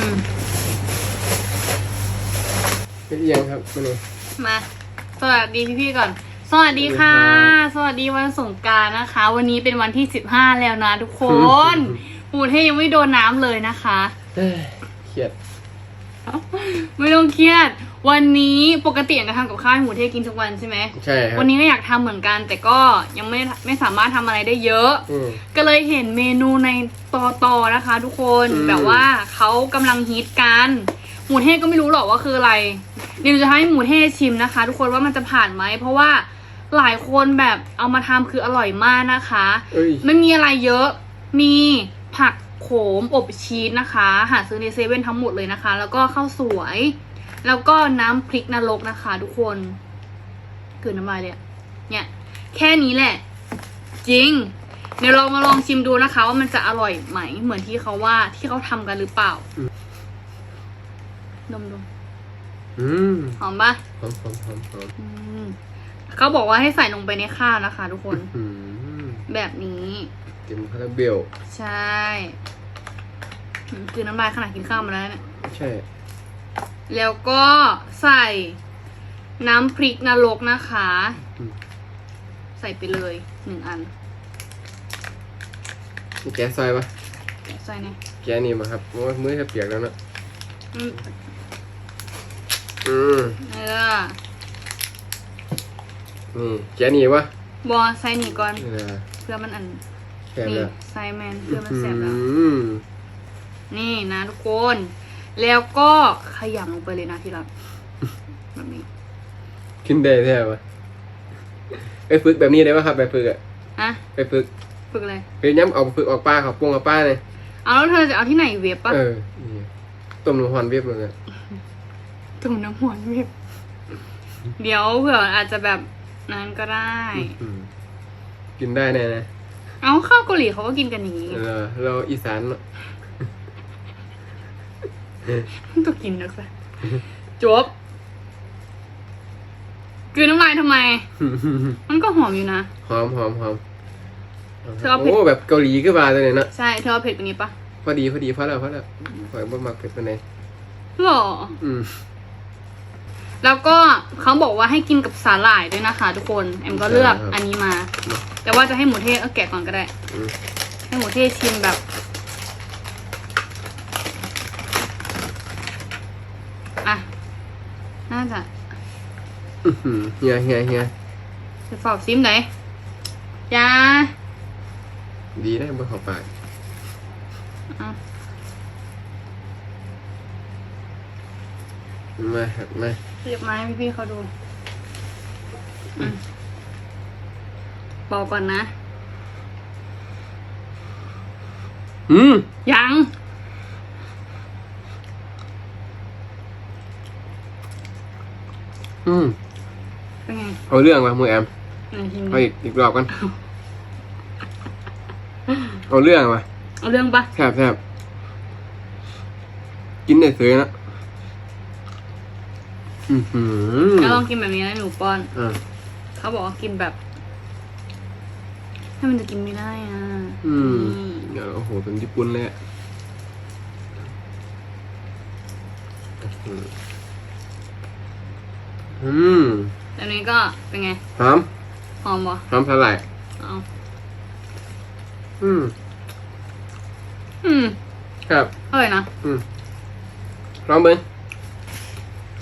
อืมเป็นเอียงครับมันนี่มา สวัสดีพี่ๆก่อน สวัสดีค่ะ สวัสดีวันสงกรารนะคะ วันนี้เป็นวันที่สิบห้าแล้วนะทุกคนหมูเทยังไม่โดนน้ำเลยนะคะ เอ้ยเครียดไม่ต้องเครียด วันนี้ปกติจะทำกับข้าวให้หมูเทกินทุกวันใช่ไหมใช่ครับวันนี้ก็อยากทำเหมือนกัน แต่ก็ยังไม่ไม่สามารถทำอะไรได้เยอะ อืม ก็เลยเห็นเมนูในตอตอนะคะ ทุกคนอืม แบบว่าเขากำลังฮิตกัน หมูเทศก็ไม่รู้หรอกว่าคืออะไรเดี๋ยวจะให้หมูเทศชิมนะคะ ทุกคนว่ามันจะผ่านไหมเพราะว่าหลายคนแบบเอามาทำคืออร่อยมากนะคะ เอ้ย ไม่มีอะไรเยอะ มีผักโขมอบชีสนะคะ หาซื้อในเซเว่นทั้งหมดเลยนะคะ แล้วก็ข้าวสวย แล้วก็น้ำพริกนรกนะคะ ทุกคนเกินน้ำลายเลยอะเนี่ย แค่นี้แหละ จริง เดี๋ยวเรามาลองชิมดูนะคะ ว่ามันจะอร่อยไหม เหมือนที่เขาว่าที่เขาทำกันหรือเปล่า ดมดมอืมหอมปะหอมหอมหอมหอมอืมเขาบอกว่าให้ใส่ลงไปในข้าวนะคะ ทุกคน อืมแบบนี้ เต็มคาราเบล ใช่อืมคือน้ำลายขนาดกินข้าวมาแล้วเนี่ย ใช่ แล้วก็ใส่น้ำพริกนรกนะคะอืมใส่ไปเลยหนึ่งอันนี่แกะซอยปะแกะใส่เนี่ยแกะนี่มาครับโอ้ยมือจะเปียกแล้วเนอะอืมอืมเออนี่แกะนี่วะบอใส่นี่ก่อน เออเพื่อมันอันแซ่บนี่แล้วใส่แมนเพื่อมันแสบแล้ว อืม นี่นะทุกคน แล้วก็ขยำลงไปเลยนะที่รักแบบนี้กินได้แท้ปะไปฝึกแบบนี้ได้ปะครับไปฝึกอะฮะไปฝึกฝึกเลยไปย้ำเอาฝึกออกป้าเขาปรุงเอาป้าเลยเอาแล้วเธอจะเอาที่ไหนเว็บปะเออนี่ต้มน้ำฮอนเวียบเลยตุ่มน้ำหวานเว็บ เดี๋ยวเผื่ออาจจะแบบนั้นก็ได้ อืมกินได้แน่นะเอาข้าวเกาหลีเขาก็กินกันอย่างนี้ เออเราอีสานเนอะ ต้องกินนะสิจบกลืนน้ำลายทำไม มันก็หอมอยู่นะ หอมหอมหอมเธอเอาเผ็ดโอ้แบบเกาหลีขึ้นมาเลยเนี่ยเนอะใช่เธอเอาเผ็ดกว่านี้ปะพอดีพอดีพอแล้วพอแล้วปล่อยบ่มักเผ็ดไปไหนใดหรออืมแล้วก็เขาบอกว่าให้กินกับสาหร่ายด้วยนะคะ ทุกคนแอมก็เลือกอันนี้มา แต่ว่าจะให้หมูเทศเอาแกะก่อนก็ได้อืมให้หมูเทศชิมแบบ อะ น่าจะอื้อหือเฮียเฮียเฮียจะฝอบซิมไหนยาดีได้บ่เข้าปากอะมาครับมาเรียบไม้ให้พี่ๆเขาดูอืมเบาก่อนนะ อืมยัง อืมเป็นไงเอาเรื่องมามือแอมไหนชิมเอาดิอีกอีกรอบกัน เอาเรื่องมาเอาเรื่องปะแซ่บแซ่บกินได้เสยนะอือหือแล้วลองกินแบบนี้นะหนูป้อน อ่า เขาบอกว่ากินแบบถ้ามันจะกินไม่ได้อะอืม นี่เดี๋ยวโอ้โหเป็นญี่ปุ่นเลยอะอื มอันนี้ก็เป็นไง หอมหอมบ่หอมสลายเอาอืม อืมครับ อร่อยนะ อืมลองเบิ้ง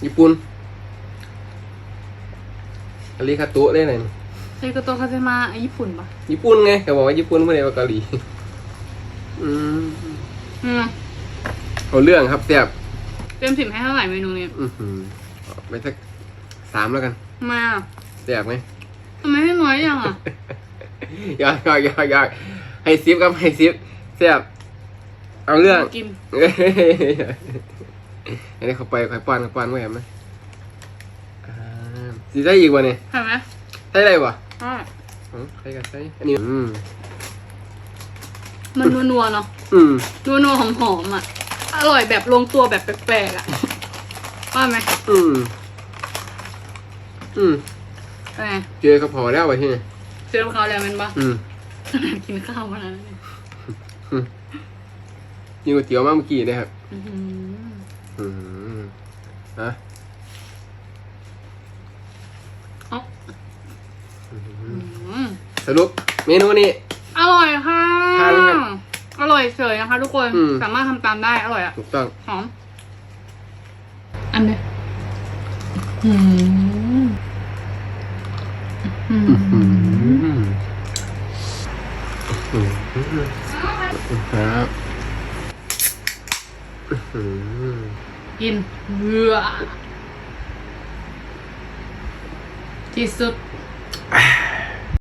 ญี่ปุ่นอาริคาโตุได้ไหนเซโกโตคาเซมาญี่ปุ่นปะญี่ปุ่นไงก็บอกว่าญี่ปุ่นไม่ได้ว่าเกาหลี อืมอืมเอาเรื่องครับแซ่บเต็มสิบให้เท่าไหร่เมนูนี้ อือหือเอาไปสัก สามแล้วกันมาแซ่บไหมทำไมให้น้อยจังอะอยากอยากอยากอยากให้ซิปครับให้ซิปแซ่บเอาเรื่องกินเอ้ยอันนี้เขาไปเขาป้อนเขาป้อนไว้เห็นไหมอ่าสิได้อีกวะเนี่ยเห็นไหมได้ไรวะใช่อืมใช่กันใช่อันนี้อืมมันนัวๆเนาะอืมนัวๆหอมๆอะ อร่อยแบบลงตัวแบบแปลกๆอะว่าไหมอืม อืมเป็นไงเจอเขาพอแล้ววะที่นี่เจอเขาแล้วแมันปะอืมกินข้าวมาแล้วเนี่ยกินก๋วยเตี๋ยวมาเมื่อกี้นะครับ อื้อหืออืมนะเอ้าอืมอืมสรุปเมนูนี้ อร่อยค่ะ ทานเลยครับอร่อยเฉยนะคะทุกคน อืม สามารถทำตามได้ อร่อยอะ ถูกต้อง หอม อันนี้อืม อืมอืมอืมครับอืมกินเหือที่สุด